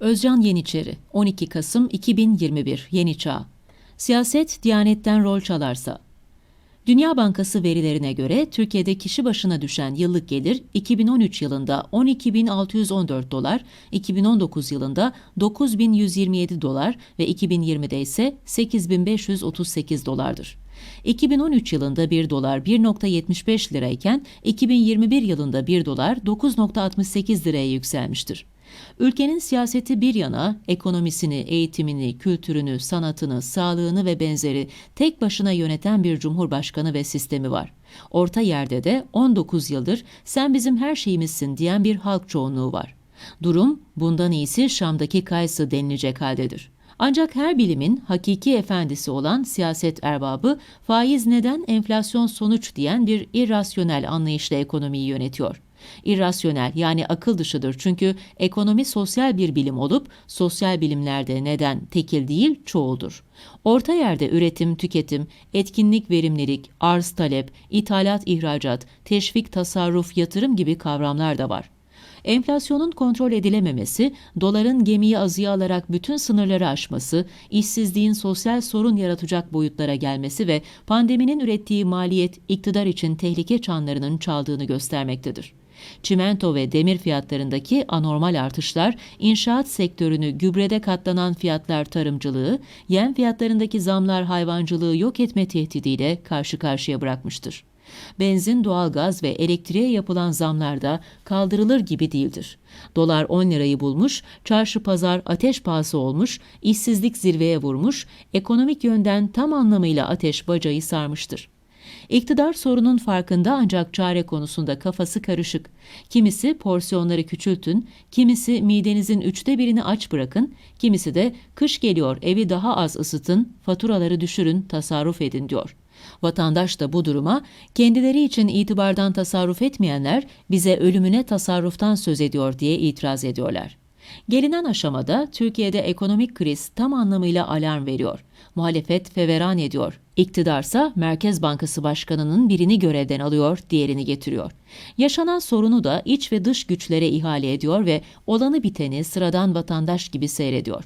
Özcan Yeniçeri, 12 Kasım 2021, Yeni Çağ. Siyaset Diyanetten rol çalarsa. Dünya Bankası verilerine göre Türkiye'de kişi başına düşen yıllık gelir 2013 yılında 12.614 dolar, 2019 yılında 9.127 dolar ve 2020'de ise 8.538 dolardır. 2013 yılında 1 dolar 1.75 lirayken 2021 yılında 1 dolar 9.68 liraya yükselmiştir. Ülkenin siyaseti bir yana, ekonomisini, eğitimini, kültürünü, sanatını, sağlığını ve benzeri tek başına yöneten bir cumhurbaşkanı ve sistemi var. Orta yerde de 19 yıldır sen bizim her şeyimizsin diyen bir halk çoğunluğu var. Durum bundan iyisi Şam'daki Kaysı denilecek haldedir. Ancak her bilimin hakiki efendisi olan siyaset erbabı faiz neden enflasyon sonuç diyen bir irrasyonel anlayışla ekonomiyi yönetiyor. İrrasyonel yani akıl dışıdır çünkü ekonomi sosyal bir bilim olup sosyal bilimlerde neden tekil değil çoğuldur. Orta yerde üretim, tüketim, etkinlik, verimlilik, arz talep, ithalat, ihracat, teşvik, tasarruf, yatırım gibi kavramlar da var. Enflasyonun kontrol edilememesi, doların gemiyi azıya alarak bütün sınırları aşması, işsizliğin sosyal sorun yaratacak boyutlara gelmesi ve pandeminin ürettiği maliyet iktidar için tehlike çanlarının çaldığını göstermektedir. Çimento ve demir fiyatlarındaki anormal artışlar, inşaat sektörünü gübrede katlanan fiyatlar tarımcılığı, yem fiyatlarındaki zamlar hayvancılığı yok etme tehdidiyle karşı karşıya bırakmıştır. Benzin, doğalgaz ve elektriğe yapılan zamlar da kaldırılır gibi değildir. Dolar 10 lirayı bulmuş, çarşı pazar ateş pahası olmuş, işsizlik zirveye vurmuş, ekonomik yönden tam anlamıyla ateş bacayı sarmıştır. İktidar sorunun farkında ancak çare konusunda kafası karışık. Kimisi porsiyonları küçültün, kimisi midenizin üçte birini aç bırakın, kimisi de kış geliyor evi daha az ısıtın, faturaları düşürün, tasarruf edin diyor. Vatandaş da bu duruma kendileri için itibardan tasarruf etmeyenler bize ölümüne tasarruftan söz ediyor diye itiraz ediyorlar. Gelinen aşamada Türkiye'de ekonomik kriz tam anlamıyla alarm veriyor. Muhalefet feveran ediyor. İktidarsa Merkez Bankası Başkanı'nın birini görevden alıyor, diğerini getiriyor. Yaşanan sorunu da iç ve dış güçlere ihale ediyor ve olanı biteni sıradan vatandaş gibi seyrediyor.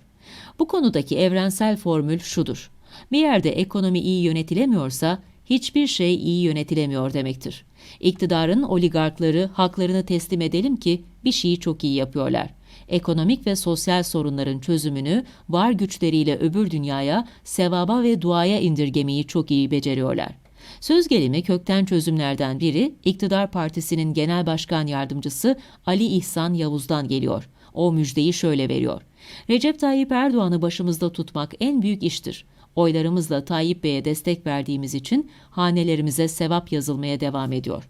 Bu konudaki evrensel formül şudur. Bir yerde ekonomi iyi yönetilemiyorsa hiçbir şey iyi yönetilemiyor demektir. İktidarın oligarkları haklarını teslim edelim ki bir şeyi çok iyi yapıyorlar. Ekonomik ve sosyal sorunların çözümünü var güçleriyle öbür dünyaya, sevaba ve duaya indirgemeyi çok iyi beceriyorlar. Söz gelimi kökten çözümlerden biri iktidar partisinin genel başkan yardımcısı Ali İhsan Yavuz'dan geliyor. O müjdeyi şöyle veriyor. Recep Tayyip Erdoğan'ı başımızda tutmak en büyük iştir. Oylarımızla Tayyip Bey'e destek verdiğimiz için hanelerimize sevap yazılmaya devam ediyor.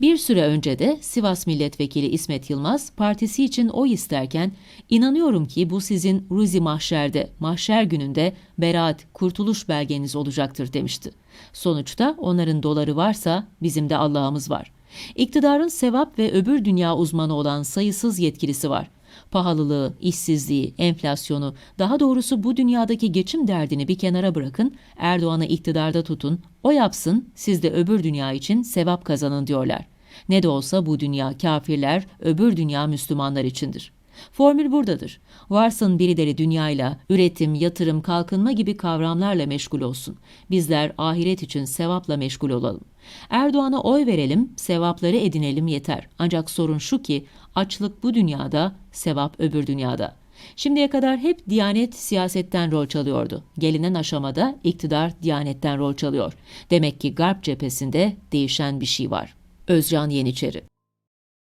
Bir süre önce de Sivas Milletvekili İsmet Yılmaz partisi için oy isterken inanıyorum ki bu sizin Ruzi Mahşer'de, mahşer gününde beraat, kurtuluş belgeniz olacaktır demişti. Sonuçta onların doları varsa bizim de Allah'ımız var. İktidarın sevap ve öbür dünya uzmanı olan sayısız yetkilisi var. Pahalılığı, işsizliği, enflasyonu, daha doğrusu bu dünyadaki geçim derdini bir kenara bırakın, Erdoğan'ı iktidarda tutun, o yapsın, siz de öbür dünya için sevap kazanın diyorlar. Ne de olsa bu dünya kafirler, öbür dünya Müslümanlar içindir. Formül buradadır. Varsın birileri dünyayla, üretim, yatırım, kalkınma gibi kavramlarla meşgul olsun. Bizler ahiret için sevapla meşgul olalım. Erdoğan'a oy verelim, sevapları edinelim yeter. Ancak sorun şu ki açlık bu dünyada, sevap öbür dünyada. Şimdiye kadar hep Diyanet siyasetten rol çalıyordu. Gelinen aşamada iktidar Diyanet'ten rol çalıyor. Demek ki Garp cephesinde değişen bir şey var. Özcan Yeniçeri